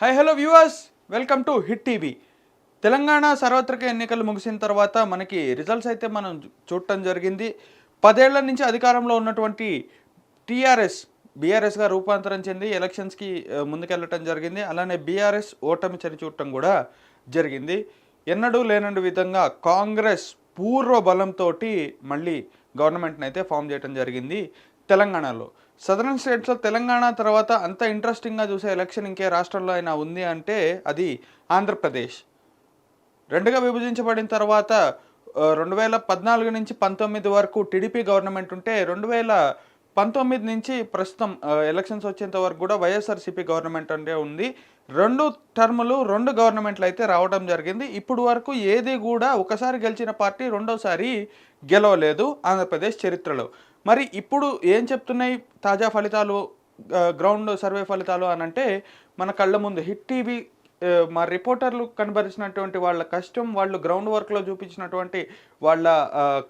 Hi hello viewers welcome to hit TV Telangana సార్వత్రిక ఎన్నికలు ముగిసిన తర్వాత మనకి రిజల్ట్స్ అయితే మనం చూడటం జరిగింది. పదేళ్ళ నుంచి అధికారంలో ఉన్నటువంటి టీఆర్ఎస్ బీఆర్ఎస్గా రూపాంతరం చెంది ఎలక్షన్స్కి ముందుకెళ్ళటం జరిగింది. అలానే బీఆర్ఎస్ ఓటమి చరి చూడటం కూడా జరిగింది. ఎన్నడూ లేనడు విధంగా కాంగ్రెస్ పూర్వ బలంతో మళ్ళీ గవర్నమెంట్ని అయితే ఫామ్ చేయడం జరిగింది. తెలంగాణలో. సదరన్ స్టేట్స్లో తెలంగాణ తర్వాత అంత ఇంట్రెస్టింగ్గా చూసే ఎలక్షన్ ఇంకే రాష్ట్రంలో అయినా ఉంది అంటే అది ఆంధ్రప్రదేశ్. రెండుగా విభజించబడిన తర్వాత రెండు వేల పద్నాలుగు నుంచి పంతొమ్మిది వరకు టీడీపీ గవర్నమెంట్ ఉంటే రెండు వేల పంతొమ్మిది నుంచి ప్రస్తుతం ఎలక్షన్స్ వచ్చేంత వరకు కూడా వైఎస్ఆర్సీపీ గవర్నమెంట్ అంటే ఉంది. రెండు టర్ములు రెండు గవర్నమెంట్లు అయితే రావడం జరిగింది. ఇప్పుడు వరకు ఏది కూడా ఒకసారి గెలిచిన పార్టీ రెండోసారి గెలవలేదు ఆంధ్రప్రదేశ్ చరిత్రలో. మరి ఇప్పుడు ఏం చెప్తున్నాయి తాజా ఫలితాలు గ్రౌండ్ సర్వే ఫలితాలు అని అంటే మన కళ్ళ ముందు హిట్ టీవీ మా రిపోర్టర్లు కనబరిచినటువంటి వాళ్ళ కష్టం వాళ్ళు గ్రౌండ్ వర్క్లో చూపించినటువంటి వాళ్ళ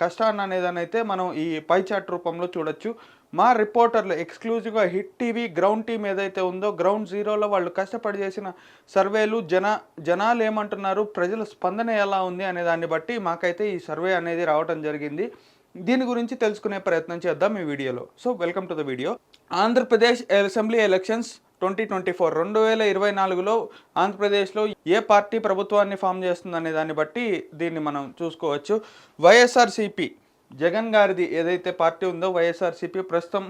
కష్టాన్ని అనేదాన్ని మనం ఈ పై చాట్ రూపంలో చూడొచ్చు. మా రిపోర్టర్లు ఎక్స్క్లూజివ్గా హిట్ టీవీ గ్రౌండ్ టీం ఏదైతే ఉందో గ్రౌండ్ జీరోలో వాళ్ళు కష్టపడి చేసిన సర్వేలు జన జనాలు ఏమంటున్నారు ప్రజల స్పందన ఎలా ఉంది అనే దాన్ని బట్టి మాకైతే ఈ సర్వే అనేది రావటం జరిగింది. దీని గురించి తెలుసుకునే ప్రయత్నం చేద్దాం ఈ వీడియోలో. So welcome to the video Andhra Pradesh assembly elections twenty twenty four రెండు వేల ఇరవై నాలుగులో ఆంధ్రప్రదేశ్లో ఏ పార్టీ ప్రభుత్వాన్ని ఫామ్ చేస్తుందనే దాన్ని బట్టి దీన్ని మనం చూసుకోవచ్చు. వైఎస్ఆర్సిపి జగన్ గారిది ఏదైతే పార్టీ ఉందో వైఎస్ఆర్సీపీ ప్రస్తుతం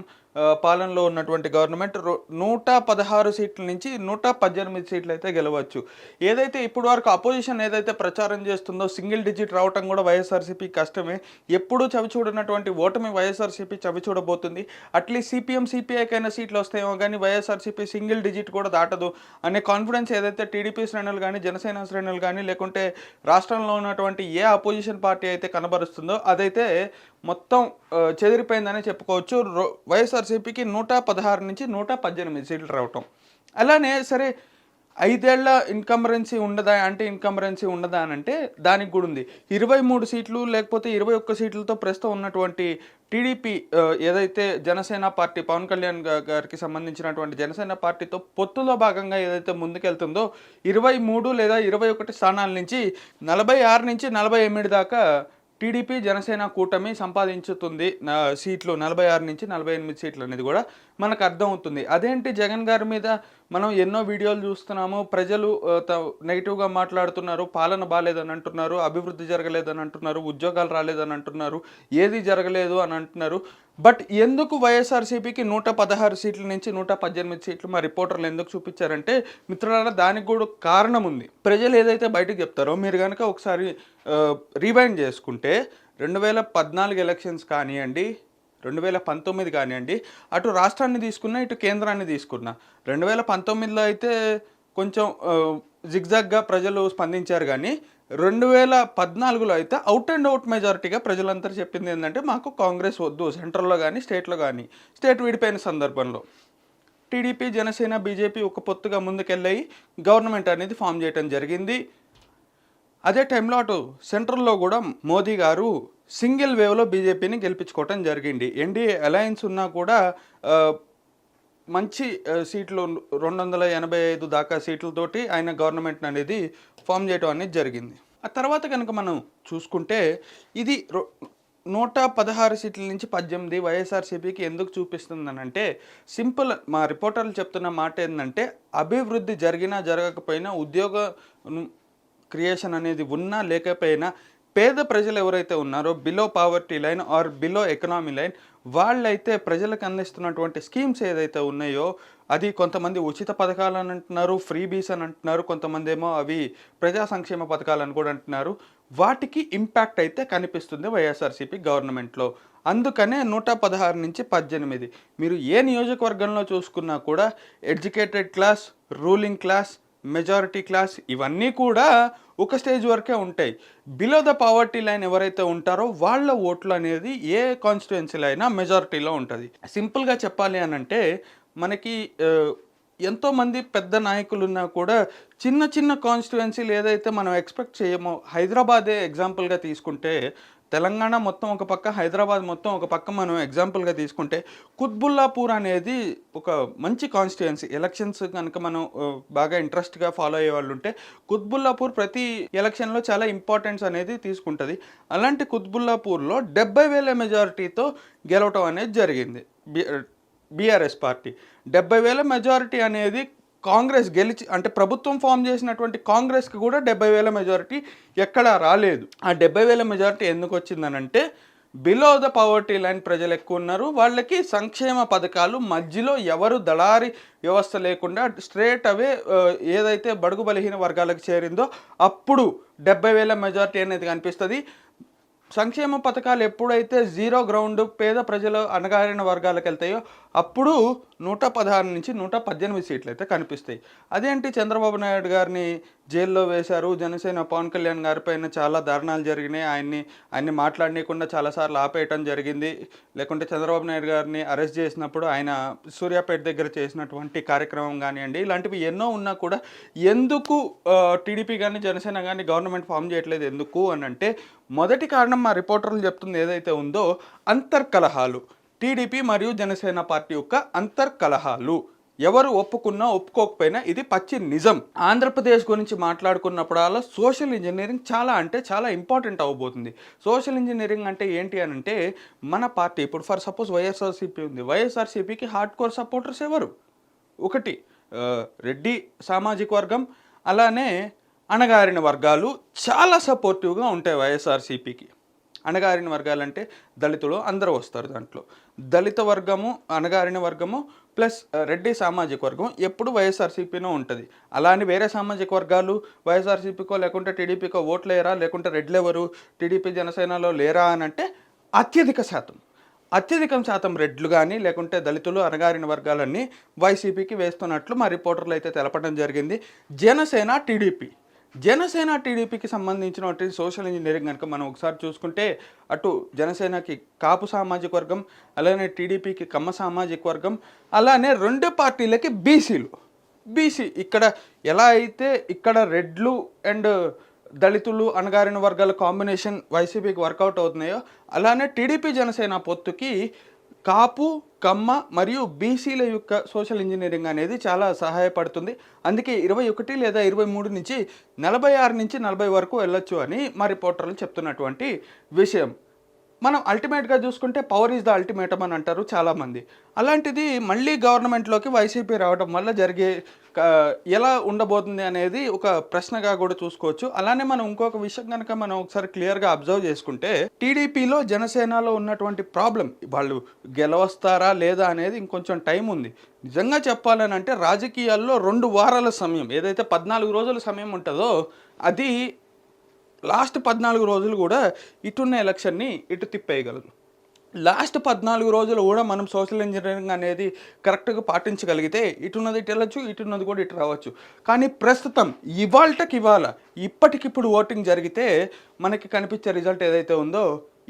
పాలనలో ఉన్నటువంటి గవర్నమెంట్ రో- నూట పదహారు సీట్ల నుంచి నూట పద్దెనిమిది సీట్లు అయితే గెలవచ్చు. ఏదైతే ఇప్పుడు వరకు అపోజిషన్ ఏదైతే ప్రచారం చేస్తుందో సింగిల్ డిజిట్ రావటం కూడా వైఎస్ఆర్సీపీ కష్టమే. ఎప్పుడూ చవి చూడనటువంటి ఓటమి వైఎస్ఆర్సీపీ చవిచూడబోతుంది అట్లీస్ట్ సిపిఎం సిపిఐకైనా సీట్లు వస్తాయేమో కానీ వైఎస్ఆర్సీపీ సింగిల్ డిజిట్ కూడా దాటదు అనే కాన్ఫిడెన్స్ ఏదైతే టీడీపీ శ్రేణులు కానీ జనసేన శ్రేణులు కానీ లేకుంటే రాష్ట్రంలో ఉన్నటువంటి ఏ అపోజిషన్ పార్టీ అయితే కనబరుస్తుందో అదైతే మొత్తం చెదిరిపోయిందనే చెప్పుకోవచ్చు. రో- వైఎస్ఆర్సీపీకి నూట పదహారు నుంచి నూట పద్దెనిమిది సీట్లు రావటం. అలానే సరే ఐదేళ్ళ ఇన్కంబరెన్సీ ఉండదా అంటే ఇన్కంబరెన్సీ ఉండదా అని అంటే దానికి కూడా ఉంది. ఇరవై మూడు సీట్లు లేకపోతే ఇరవై ఒక్క సీట్లతో ప్రస్తుతం ఉన్నటువంటి టీడీపీ ఏదైతే జనసేన పార్టీ పవన్ కళ్యాణ్ గారికి సంబంధించినటువంటి జనసేన పార్టీతో పొత్తులో భాగంగా ఏదైతే ముందుకెళ్తుందో ఇరవై మూడు లేదా ఇరవై ఒకటి స్థానాల నుంచి నలభై ఆరు నుంచి నలభై ఎనిమిది దాకా టీడీపీ జనసేన కూటమి సంపాదించుతుంది. సీట్లు నలభై ఆరు నుంచి నలభై ఎనిమిది సీట్లు అనేది కూడా మనకు అర్థమవుతుంది. అదేంటి జగన్ గారి మీద మనం ఎన్నో వీడియోలు చూస్తున్నాము ప్రజలు త- నెగిటివ్గా మాట్లాడుతున్నారు పాలన బాగాలేదని అంటున్నారు అభివృద్ధి జరగలేదని అంటున్నారు ఉద్యోగాలు రాలేదని అంటున్నారు ఏది జరగలేదు అని అంటున్నారు. బట్ ఎందుకు వైఎస్ఆర్సీపీకి నూట పదహారు సీట్ల నుంచి నూట పద్దెనిమిది సీట్లు మా రిపోర్టర్లు ఎందుకు చూపించారంటే మిత్రులారా దానికి కూడా కారణం ఉంది. ప్రజలు ఏదైతే బయటకు చెప్తారో మీరు కనుక ఒకసారి రీవైండ్ చేసుకుంటే రెండు వేల పద్నాలుగు ఎలక్షన్స్ కానివ్వండి రెండు వేల పంతొమ్మిది కానివ్వండి అటు రాష్ట్రాన్ని తీసుకున్నా ఇటు కేంద్రాన్ని తీసుకున్నా. రెండు వేల పంతొమ్మిదిలో అయితే కొంచెం జిగ్జాగ్గా ప్రజలు స్పందించారు కానీ రెండు వేల పద్నాలుగులో అయితే అవుట్ అండ్ అవుట్ మెజారిటీగా ప్రజలందరూ చెప్పింది ఏంటంటే మాకు కాంగ్రెస్ వద్దు సెంట్రల్లో కానీ స్టేట్లో కానీ స్టేట్ విడిపోయిన సందర్భంలో. టీడీపీ జనసేన బీజేపీ ఒక పొత్తుగా ముందుకెళ్ళాయి గవర్నమెంట్ అనేది ఫామ్ చేయడం జరిగింది. అదే టైంలో అటు సెంట్రల్లో కూడా మోదీ గారు సింగిల్ వేవ్లో బీజేపీని గెలిపించుకోవటం జరిగింది. ఎన్డీఏ అలయన్స్ ఉన్నా కూడా మంచి సీట్లు రెండు వందల ఎనభై ఐదు దాకా సీట్లతోటి ఆయన గవర్నమెంట్ అనేది ఫామ్ చేయడం అనేది జరిగింది. ఆ తర్వాత కనుక మనం చూసుకుంటే ఇది నూట పదహారు సీట్ల నుంచి పద్దెనిమిది వైఎస్ఆర్సీపీకి ఎందుకు చూపిస్తుందనంటే సింపుల్ మా రిపోర్టర్లు చెప్తున్న మాట ఏంటంటే అభివృద్ధి జరిగినా జరగకపోయినా ఉద్యోగ క్రియేషన్ అనేది ఉన్నా లేకపోయినా పేద ప్రజలు ఎవరైతే ఉన్నారో below poverty line or below economy line వాళ్ళైతే ప్రజలకు అందిస్తున్నటువంటి స్కీమ్స్ ఏదైతే ఉన్నాయో అది కొంతమంది ఉచిత పథకాలు అని అంటున్నారు ఫ్రీ బీస్ అని అంటున్నారు కొంతమంది ఏమో అవి ప్రజా సంక్షేమ పథకాలు అని కూడా అంటున్నారు. వాటికి ఇంపాక్ట్ అయితే కనిపిస్తుంది వైఎస్ఆర్సీపీ గవర్నమెంట్లో. అందుకనే నూట పదహారు నుంచి పద్దెనిమిది. మీరు ఏ నియోజకవర్గంలో చూసుకున్నా కూడా educated class ruling class majority class ఇవన్నీ కూడా ఒక స్టేజ్ వరకే ఉంటాయి. బిలో ద పావర్టీ లైన్ ఎవరైతే ఉంటారో వాళ్ళ ఓట్లు అనేది ఏ కాన్స్టిట్యుయెన్సీలో అయినా మెజారిటీలో ఉంటుంది. సింపుల్గా చెప్పాలి అని అంటే మనకి ఎంతోమంది పెద్ద నాయకులు ఉన్నా కూడా చిన్న చిన్న కాన్స్టిట్యుయెన్సీలు ఏదైతే మనం ఎక్స్పెక్ట్ చేయమో హైదరాబాదే ఎగ్జాంపుల్గా తీసుకుంటే తెలంగాణ మొత్తం ఒక పక్క హైదరాబాద్ మొత్తం ఒక పక్క మనం ఎగ్జాంపుల్గా తీసుకుంటే కుత్బుల్లాపూర్ అనేది ఒక మంచి కాన్స్టిట్యుయెన్సీ ఎలక్షన్స్ కనుక మనం బాగా ఇంట్రెస్ట్గా ఫాలో అయ్యే వాళ్ళు ఉంటే కుత్బుల్లాపూర్ ప్రతి ఎలక్షన్లో చాలా ఇంపార్టెన్స్ అనేది తీసుకుంటుంది. అలాంటి కుత్బుల్లాపూర్లో డెబ్బై వేల మెజారిటీతో గెలవటం అనేది జరిగింది. B BRS party. డెబ్బై వేల మెజారిటీ అనేది కాంగ్రెస్ గెలిచి అంటే ప్రభుత్వం ఫామ్ చేసినటువంటి కాంగ్రెస్కి కూడా డెబ్బై వేల మెజారిటీ ఎక్కడా రాలేదు. ఆ డెబ్బై వేల మెజారిటీ ఎందుకు వచ్చిందనంటే బిలో ద పవర్టీ లైన్ ప్రజలు ఎక్కువ ఉన్నారు. వాళ్ళకి సంక్షేమ పథకాలు మధ్యలో ఎవరు దళారి వ్యవస్థ లేకుండా స్ట్రేట్ అవే ఏదైతే బడుగు బలహీన వర్గాలకు చేరిందో అప్పుడు డెబ్బై వేల మెజారిటీ అనేది కనిపిస్తుంది. సంక్షేమ పథకాలు ఎప్పుడైతే జీరో గ్రౌండ్ పేద ప్రజలు అణగారిన వర్గాలకు వెళ్తాయో అప్పుడు నూట పదహారు నుంచి నూట పద్దెనిమిది సీట్లు అయితే కనిపిస్తాయి. అదేంటి చంద్రబాబు నాయుడు గారిని జైల్లో వేశారు? జనసేన పవన్ కళ్యాణ్ గారిపైన చాలా దారుణాలు జరిగినాయి. ఆయన్ని ఆయన్ని మాట్లాడనీయకుండా చాలాసార్లు ఆపేయటం జరిగింది. లేకుంటే చంద్రబాబు నాయుడు గారిని అరెస్ట్ చేసినప్పుడు ఆయన సూర్యాపేట దగ్గర చేసినటువంటి కార్యక్రమం కానివ్వండి ఇలాంటివి ఎన్నో ఉన్నా కూడా ఎందుకు టీడీపీ కానీ జనసేన కానీ గవర్నమెంట్ ఫామ్ చేయట్లేదు ఎందుకు అని అంటే మొదటి కారణం మా రిపోర్టర్లు చెప్తుంది ఏదైతే ఉందో అంతర్కలహాలు. టీడీపీ మరియు జనసేన పార్టీ యొక్క అంతర్కలహాలు. ఎవరు ఒప్పుకున్నా ఒప్పుకోకపోయినా ఇది పచ్చి నిజం. ఆంధ్రప్రదేశ్ గురించి మాట్లాడుకున్నప్పుడల్లా సోషల్ ఇంజనీరింగ్ చాలా అంటే చాలా ఇంపార్టెంట్ అవ్వబోతుంది సోషల్ ఇంజనీరింగ్ అంటే ఏంటి అని అంటే మన పార్టీ ఇప్పుడు ఫర్ సపోజ్ వైఎస్ఆర్సీపీ ఉంది. వైఎస్ఆర్సీపీకి హార్డ్ కోర్ సపోర్టర్స్ ఎవరు? ఒకటి రెడ్డి సామాజిక వర్గం. అలానే అణగారిన వర్గాలు చాలా సపోర్టివ్గా ఉంటాయి వైఎస్ఆర్సీపీకి. అణగారిన వర్గాలంటే దళితులు అందరూ వస్తారు దాంట్లో. దళిత వర్గము అణగారిన వర్గము ప్లస్ రెడ్డి సామాజిక వర్గం ఎప్పుడు వైఎస్ఆర్సీపీనో ఉంటుంది. అలా అని వేరే సామాజిక వర్గాలు వైఎస్ఆర్సీపీకో లేకుంటే టీడీపీకో ఓట్లేరా లేకుంటే రెడ్లు ఎవరు టీడీపీ జనసేనలో లేరా అని అంటే అత్యధిక శాతం. అత్యధికం శాతం రెడ్లు కానీ లేకుంటే దళితులు అణగారిన వర్గాలన్నీ వైసీపీకి వేస్తున్నట్లు మా రిపోర్టర్లు అయితే తెలపడం జరిగింది. జనసేన టీడీపీ. జనసేన టీడీపీకి సంబంధించిన సోషల్ ఇంజనీరింగ్ కనుక మనం ఒకసారి చూసుకుంటే అటు జనసేనకి కాపు సామాజిక వర్గం అలానే టీడీపీకి కమ్మ సామాజిక వర్గం అలానే రెండు పార్టీలకి బీసీలు. బీసీ ఇక్కడ ఎలా అయితే ఇక్కడ రెడ్లు అండ్ దళితులు అణగారిన వర్గాల కాంబినేషన్ వైసీపీకి వర్కౌట్ అవుతున్నాయో అలానే టీడీపీ జనసేన పొత్తుకి కాపు కమ్మ మరియు బీసీల యొక్క సోషల్ ఇంజనీరింగ్ అనేది చాలా సహాయపడుతుంది. అందుకే ఇరవై ఒకటి లేదా ఇరవై మూడు నుంచి నలభై ఆరు నుంచి నలభై వరకు వెళ్ళొచ్చు అని మా రిపోర్టర్లు చెప్తున్నటువంటి విషయం. మనం అల్టిమేట్గా చూసుకుంటే పవర్ ఈజ్ ద అల్టిమేటం అని అంటారు చాలామంది. అలాంటిది మళ్ళీ గవర్నమెంట్లోకి వైసీపీ రావడం వల్ల జరిగే ఎలా ఉండబోతుంది అనేది ఒక ప్రశ్నగా కూడా చూసుకోవచ్చు. అలానే మనం ఇంకొక విషయం కనుక మనం ఒకసారి క్లియర్గా అబ్జర్వ్ చేసుకుంటే టీడీపీలో జనసేనలో ఉన్నటువంటి ప్రాబ్లం వాళ్ళు గెలవస్తారా లేదా అనేది ఇంకొంచెం టైం ఉంది. నిజంగా చెప్పాలని అంటే రాజకీయాల్లో రెండు వారాల సమయం ఏదైతే పద్నాలుగు రోజుల సమయం ఉంటుందో అది లాస్ట్ పద్నాలుగు రోజులు కూడా ఇటున్న ఎలక్షన్ని ఇటు తిప్పేయగలరు లాస్ట్ పద్నాలుగు రోజులు కూడా మనం సోషల్ ఇంజనీరింగ్ అనేది కరెక్ట్గా పాటించగలిగితే ఇటున్నది ఇటు వెళ్ళచ్చు ఇటున్నది కూడా ఇటు రావచ్చు. కానీ ప్రస్తుతం ఇవాళకి ఇవాళ ఇప్పటికిప్పుడు ఓటింగ్ జరిగితే మనకి కనిపించే రిజల్ట్ ఏదైతే ఉందో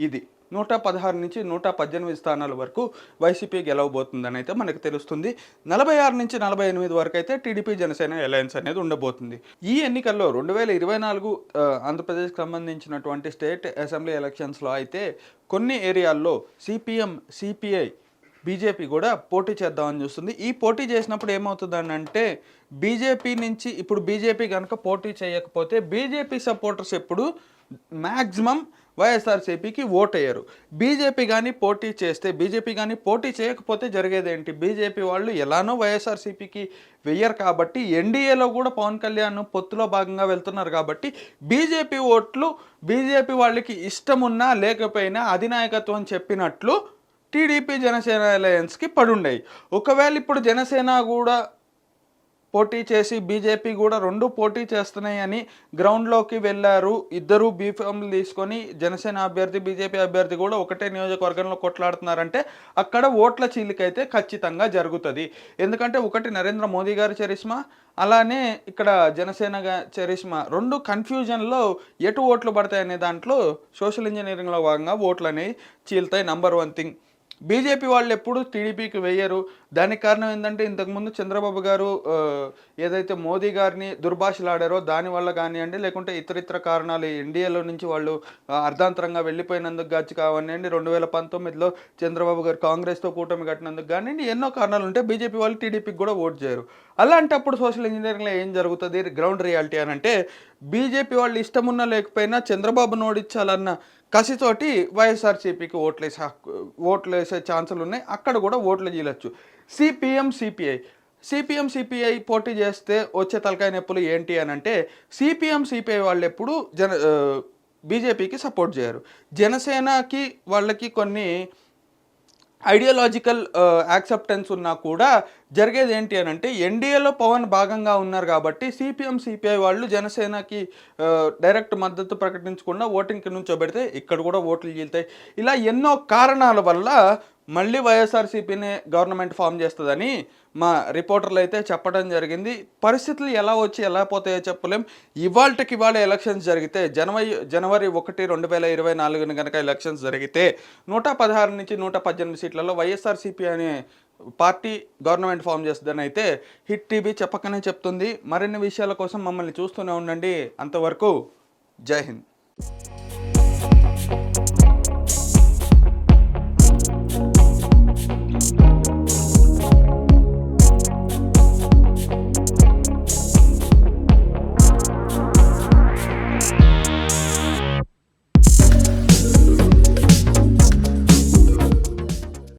ఇది. నూట పదహారు నుంచి నూట పద్దెనిమిది స్థానాల వరకు వైసీపీ గెలవబోతుందని అయితే మనకు తెలుస్తుంది. నలభై ఆరు నుంచి నలభై ఎనిమిది వరకు అయితే టీడీపీ జనసేన అలయన్స్ అనేది ఉండబోతుంది. ఈ ఎన్నికల్లో రెండు వేల ఇరవై నాలుగు ఆంధ్రప్రదేశ్కి సంబంధించినటువంటి స్టేట్ అసెంబ్లీ ఎలక్షన్స్లో అయితే కొన్ని ఏరియాల్లో సిపిఎం సిపిఐ బీజేపీ కూడా పోటీ చేద్దామని చూస్తుంది. ఈ పోటీ చేసినప్పుడు ఏమవుతుందని అంటే బీజేపీ నుంచి ఇప్పుడు బీజేపీ కనుక పోటీ చేయకపోతే బీజేపీ సపోర్టర్స్ ఎప్పుడు మ్యాక్సిమం వైఎస్ఆర్సీపీకి ఓటయ్యారు. బీజేపీ కానీ పోటీ చేస్తే బీజేపీ కానీ పోటీ చేయకపోతే జరిగేదేంటి? బీజేపీ వాళ్ళు ఎలానో వైఎస్ఆర్సీపీకి వెయ్యరు కాబట్టి ఎన్డీఏలో కూడా పవన్ కళ్యాణ్ పొత్తులో భాగంగా వెళ్తున్నారు కాబట్టి బీజేపీ ఓట్లు బీజేపీ వాళ్ళకి ఇష్టమున్నా లేకపోయినా అధినాయకత్వం చెప్పినట్లు టీడీపీ జనసేన అలయన్స్కి పడుండయి. ఒకవేళ ఇప్పుడు జనసేన కూడా పోటీ చేసి బీజేపీ కూడా రెండు పోటీ చేస్తున్నాయని గ్రౌండ్లోకి వెళ్ళారు. ఇద్దరు బీఫామ్లు తీసుకొని జనసేన అభ్యర్థి బీజేపీ అభ్యర్థి కూడా ఒకటే నియోజకవర్గంలో కొట్లాడుతున్నారంటే అక్కడ ఓట్ల చీలికైతే ఖచ్చితంగా జరుగుతుంది. ఎందుకంటే ఒకటి నరేంద్ర మోదీ గారి చరిష్మా అలానే ఇక్కడ జనసేన చరిష్మా రెండు కన్ఫ్యూజన్లో ఎటు ఓట్లు పడతాయనే దాంట్లో సోషల్ ఇంజనీరింగ్లో భాగంగా ఓట్లు అనేవి చీలుతాయి. నంబర్ వన్ థింగ్ బీజేపీ వాళ్ళు ఎప్పుడు టీడీపీకి వెయ్యరు దానికి కారణం ఏంటంటే ఇంతకుముందు చంద్రబాబు గారు ఏదైతే మోదీ గారిని దుర్భాషలాడారో దానివల్ల కానివ్వండి లేకుంటే ఇతర ఇతర కారణాలు ఎన్డీఏలో నుంచి వాళ్ళు అర్ధాంతరంగా వెళ్ళిపోయినందుకు గాచి కావనివ్వండి రెండు వేల పంతొమ్మిదిలో చంద్రబాబు గారు కాంగ్రెస్తో కూటమి కట్టినందుకు కానివ్వండి ఎన్నో కారణాలు ఉంటాయి బీజేపీ వాళ్ళు టీడీపీకి కూడా ఓట్ చేయరు. అలాంటప్పుడు సోషల్ ఇంజనీరింగ్లో ఏం జరుగుతుంది? గ్రౌండ్ రియాలిటీ అని అంటే బీజేపీ వాళ్ళు ఇష్టమున్నా లేకపోయినా చంద్రబాబును ఓడించాలన్న కసితోటి వైఎస్ఆర్సీపీకి ఓట్లు వేసే హక్కు ఓట్లు వేసే ఛాన్సులు ఉన్నాయి అక్కడ కూడా ఓట్లు చేయవచ్చు సిపిఎం సిపిఐ. సిపిఎం సిపిఐ పోటీ చేస్తే వచ్చే తలకాయ నొప్పులు ఏంటి అని అంటే సిపిఎం సిపిఐ వాళ్ళు ఎప్పుడు జన బీజేపీకి సపోర్ట్ చేయరు. జనసేనకి వాళ్ళకి కొన్ని ఐడియాలజికల్ యాక్సెప్టెన్స్ ఉన్నా కూడా జరిగేది ఏంటి అని అంటే ఎన్డీఏలో పవన్ భాగంగా ఉన్నారు కాబట్టి సిపిఎం సిపిఐ వాళ్ళు జనసేనకి డైరెక్ట్ మద్దతు ప్రకటించకుండా ఓటింగ్కి నుంచోబెడితే ఇక్కడ కూడా ఓట్లు చీలుతాయి ఇలా ఎన్నో కారణాల వల్ల మళ్ళీ వైఎస్ఆర్సీపీనే గవర్నమెంట్ ఫామ్ చేస్తుందని మా రిపోర్టర్లు అయితే చెప్పడం జరిగింది. పరిస్థితులు ఎలా వచ్చి ఎలా పోతాయో చెప్పలేం. ఇవాళకి ఇవాళ ఎలక్షన్స్ జరిగితే జనవరి జనవరి ఒకటి రెండు వేల ఇరవై నాలుగున కనుక ఎలక్షన్స్ జరిగితే నూట పదహారు నుంచి నూట పద్దెనిమిది సీట్లలో వైఎస్ఆర్సీపీ అనే పార్టీ గవర్నమెంట్ ఫామ్ చేస్తుందని అయితే హిట్ టీవీ చెప్పకనే చెప్తుంది. మరిన్ని విషయాల కోసం మమ్మల్ని చూస్తూనే ఉండండి. అంతవరకు జై హింద్.